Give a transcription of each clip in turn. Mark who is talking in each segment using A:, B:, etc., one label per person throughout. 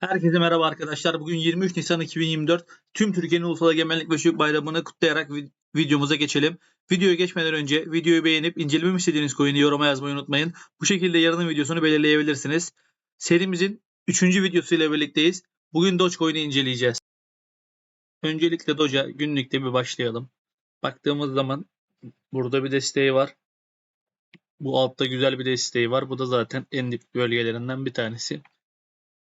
A: Herkese merhaba arkadaşlar. Bugün 23 Nisan 2024. Tüm Türkiye'nin Ulusal Egemenlik ve Çocuk Bayramı'nı kutlayarak vi- videomuza geçelim. Videoya geçmeden önce videoyu beğenip incelememi istediğiniz coin'i yoruma yazmayı unutmayın. Bu şekilde yarının videosunu belirleyebilirsiniz. Serimizin 3. videosuyla birlikteyiz. Bugün Dogecoin'i inceleyeceğiz. Öncelikle Doge'a günlükte bir başlayalım. Baktığımız zaman burada bir desteği var. Bu altta güzel bir desteği var. Bu da zaten en dip bölgelerinden bir tanesi.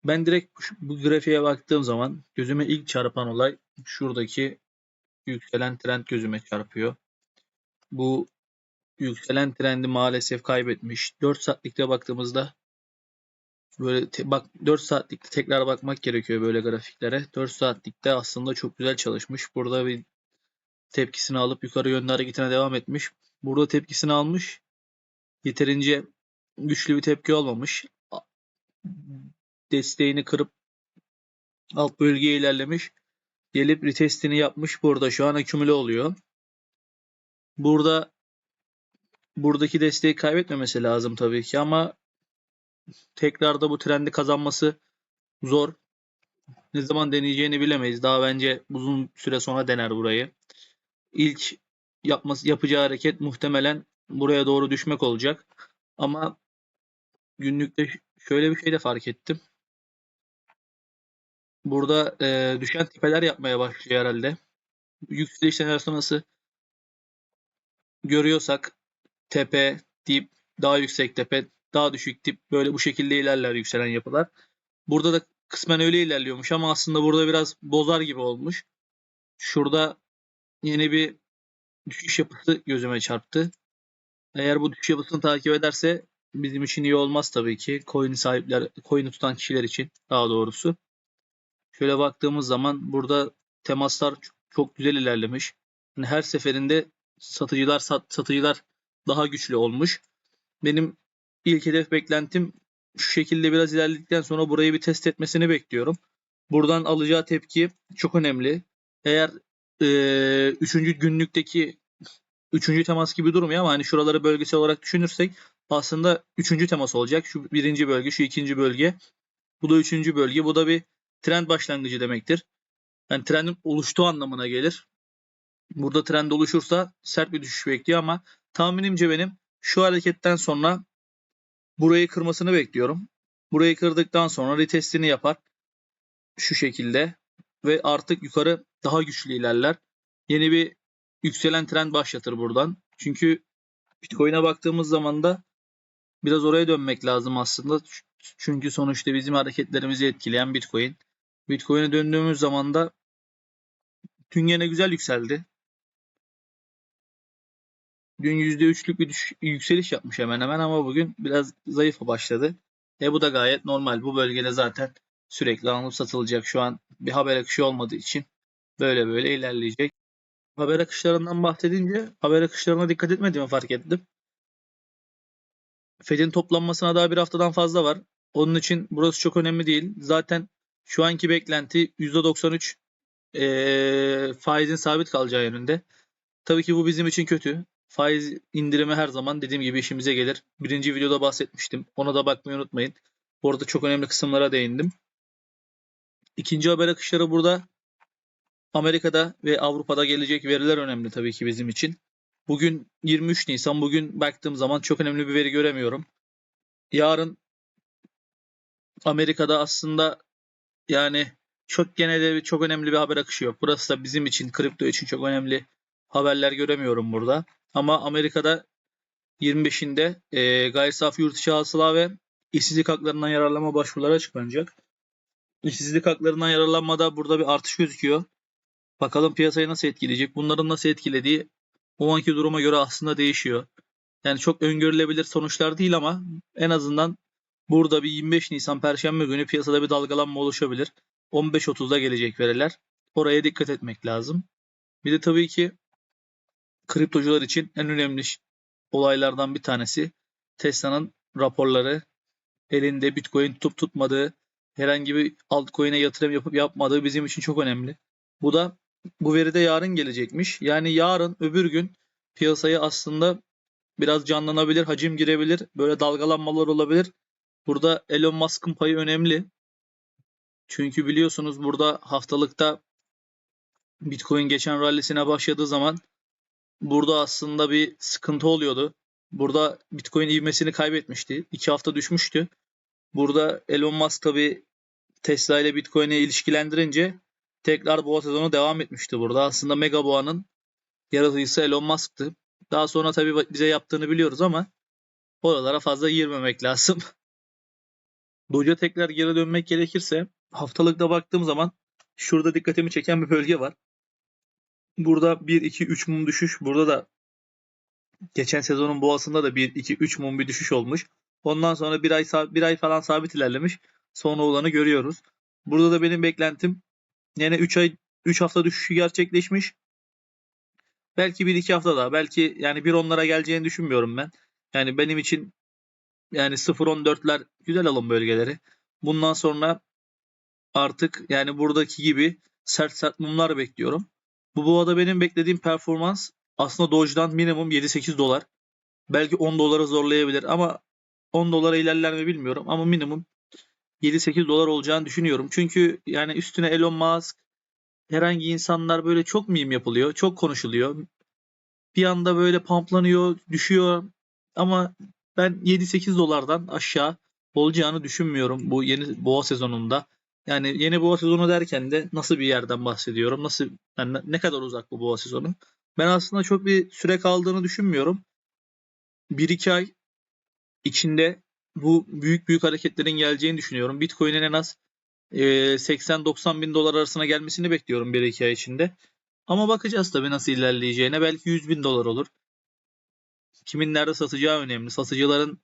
A: Ben direkt bu grafiğe baktığım zaman gözüme ilk çarpan olay şuradaki yükselen trend gözüme çarpıyor. Bu yükselen trendi maalesef kaybetmiş. 4 saatlikte baktığımızda böyle te- bak 4 saatlikte tekrar bakmak gerekiyor böyle grafiklere. 4 saatlikte aslında çok güzel çalışmış. Burada bir tepkisini alıp yukarı yönlü hareketine devam etmiş. Burada tepkisini almış. Yeterince güçlü bir tepki olmamış. Desteğini kırıp alt bölgeye ilerlemiş. Gelip retestini yapmış. Burada şu an akümüle oluyor. Burada buradaki desteği kaybetmemesi lazım tabii ki ama tekrar da bu trendi kazanması zor. Ne zaman deneyeceğini bilemeyiz. Daha bence uzun süre sonra dener burayı. İlk yapması yapacağı hareket muhtemelen buraya doğru düşmek olacak. Ama günlükte şöyle bir şey de fark ettim. Burada e, düşen tepeler yapmaya başlıyor herhalde. Yükseliş sonrası görüyorsak tepe, dip, daha yüksek tepe, daha düşük dip böyle bu şekilde ilerler yükselen yapılar. Burada da kısmen öyle ilerliyormuş ama aslında burada biraz bozar gibi olmuş. Şurada yeni bir düşüş yapısı gözüme çarptı. Eğer bu düşüş yapısını takip ederse bizim için iyi olmaz tabii ki. Coin'i sahipler, coin'i tutan kişiler için daha doğrusu. Şöyle baktığımız zaman burada temaslar çok güzel ilerlemiş. Yani her seferinde satıcılar sat, satıcılar daha güçlü olmuş. Bizim ilk hedef beklentim şu şekilde biraz ilerledikten sonra burayı bir test etmesini bekliyorum. Buradan alacağı tepki çok önemli. Eğer eee üçüncü günlükteki üçüncü temas gibi durmuyor ama hani şuraları bölgesel olarak düşünürsek aslında üçüncü temas olacak. Şu birinci bölge, şu ikinci bölge. Bu da üçüncü bölge. Bu da bir trend başlangıcı demektir. Yani trendin oluştuğu anlamına gelir. Burada trend oluşursa sert bir düşüş bekliyor ama tahminimce benim şu hareketten sonra burayı kırmasını bekliyorum. Burayı kırdıktan sonra retestini yapar. Şu şekilde ve artık yukarı daha güçlü ilerler. Yeni bir yükselen trend başlatır buradan. Çünkü Bitcoin'e baktığımız zaman da biraz oraya dönmek lazım aslında. Çünkü sonuçta bizim hareketlerimizi etkileyen Bitcoin. Bitcoin'e döndüğümüz zaman da dün yine güzel yükseldi. Dün %3'lük bir düş- yükseliş yapmış hemen hemen ama bugün biraz zayıf başladı. E bu da gayet normal. Bu bölgede zaten sürekli alınıp satılacak. Şu an bir haber akışı olmadığı için böyle böyle ilerleyecek. Haber akışlarından bahsedince haber akışlarına dikkat etmediğimi fark ettim. Fed'in toplanmasına daha bir haftadan fazla var. Onun için burası çok önemli değil. Zaten şu anki beklenti %93 eee, faizin sabit kalacağı yönünde. Tabii ki bu bizim için kötü. Faiz indirimi her zaman dediğim gibi işimize gelir. Birinci videoda bahsetmiştim. Ona da bakmayı unutmayın. Bu arada çok önemli kısımlara değindim. İkinci haber akışları burada Amerika'da ve Avrupa'da gelecek veriler önemli tabii ki bizim için. Bugün 23 Nisan. Bugün baktığım zaman çok önemli bir veri göremiyorum. Yarın Amerika'da aslında yani çok genelde çok önemli bir haber akışı yok. Burası da bizim için, kripto için çok önemli haberler göremiyorum burada. Ama Amerika'da 25'inde e, gayri safi yurt içi hasıla ve işsizlik haklarından yararlanma başvuruları açıklanacak. İşsizlik haklarından yararlanmada burada bir artış gözüküyor. Bakalım piyasayı nasıl etkileyecek? Bunların nasıl etkilediği o anki duruma göre aslında değişiyor. Yani çok öngörülebilir sonuçlar değil ama en azından burada bir 25 Nisan Perşembe günü piyasada bir dalgalanma oluşabilir. 15.30'da gelecek veriler. Oraya dikkat etmek lazım. Bir de tabii ki kriptocular için en önemli olaylardan bir tanesi Tesla'nın raporları elinde Bitcoin tutup tutmadığı, herhangi bir altcoin'e yatırım yapıp yapmadığı bizim için çok önemli. Bu da bu veri de yarın gelecekmiş. Yani yarın öbür gün piyasayı aslında biraz canlanabilir, hacim girebilir, böyle dalgalanmalar olabilir. Burada Elon Musk'ın payı önemli. Çünkü biliyorsunuz burada haftalıkta Bitcoin geçen rallisine başladığı zaman burada aslında bir sıkıntı oluyordu. Burada Bitcoin ivmesini kaybetmişti. İki hafta düşmüştü. Burada Elon Musk tabi Tesla ile Bitcoin'i ilişkilendirince tekrar boğa sezonu devam etmişti burada. Aslında Mega Boğa'nın yaratıcısı Elon Musk'tı. Daha sonra tabi bize yaptığını biliyoruz ama oralara fazla girmemek lazım. Doge'a tekrar geri dönmek gerekirse haftalıkta baktığım zaman şurada dikkatimi çeken bir bölge var. Burada 1 2 3 mum düşüş. Burada da geçen sezonun boğasında da 1 2 3 mum bir düşüş olmuş. Ondan sonra bir ay bir ay falan sabit ilerlemiş. Sonra olanı görüyoruz. Burada da benim beklentim yine 3 ay 3 hafta düşüşü gerçekleşmiş. Belki 1-2 hafta daha. Belki yani 1-10'lara geleceğini düşünmüyorum ben. Yani benim için yani 0-14'ler güzel alım bölgeleri. Bundan sonra artık yani buradaki gibi sert sert mumlar bekliyorum. Bu boğada benim beklediğim performans aslında Doge'dan minimum 7-8 dolar. Belki 10 dolara zorlayabilir ama 10 dolara ilerler mi bilmiyorum ama minimum 7-8 dolar olacağını düşünüyorum. Çünkü yani üstüne Elon Musk herhangi insanlar böyle çok meme yapılıyor, çok konuşuluyor. Bir anda böyle pamplanıyor, düşüyor ama ben 7-8 dolardan aşağı olacağını düşünmüyorum bu yeni boğa sezonunda. Yani yeni boğa sezonu derken de nasıl bir yerden bahsediyorum? Nasıl yani ne- kadar uzak bu boğa sezonu? Ben aslında çok bir süre kaldığını düşünmüyorum. 1-2 ay içinde bu büyük büyük hareketlerin geleceğini düşünüyorum. Bitcoin'in en az e, 80-90 bin dolar arasına gelmesini bekliyorum 1-2 ay içinde. Ama bakacağız tabii nasıl ilerleyeceğine. Belki 100 bin dolar olur. Kimin nerede satacağı önemli. Satıcıların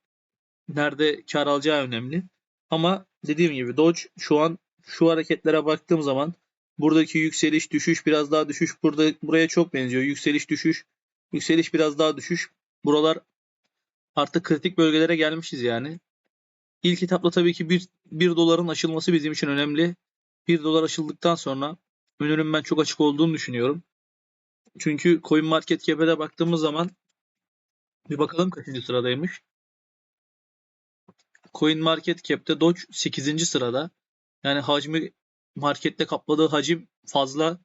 A: nerede kar alacağı önemli. Ama dediğim gibi Doge şu an şu hareketlere baktığım zaman buradaki yükseliş düşüş biraz daha düşüş burada buraya çok benziyor. Yükseliş düşüş yükseliş biraz daha düşüş. Buralar artık kritik bölgelere gelmişiz yani. İlk etapta tabii ki 1, 1 doların aşılması bizim için önemli. 1 dolar aşıldıktan sonra önünün ben çok açık olduğunu düşünüyorum. Çünkü Coin Market Cap'e baktığımız zaman bir bakalım kaçıncı sıradaymış. Coin Market Cap'te Doge 8. sırada. Yani hacmi markette kapladığı hacim fazla.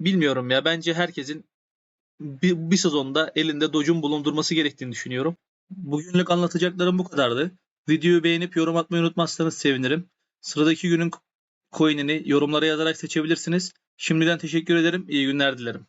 A: Bilmiyorum ya. Bence herkesin bir, bir sezonda elinde Doge'un bulundurması gerektiğini düşünüyorum. Bugünlük anlatacaklarım bu kadardı. Videoyu beğenip yorum atmayı unutmazsanız sevinirim. Sıradaki günün coin'ini yorumlara yazarak seçebilirsiniz. Şimdiden teşekkür ederim. İyi günler dilerim.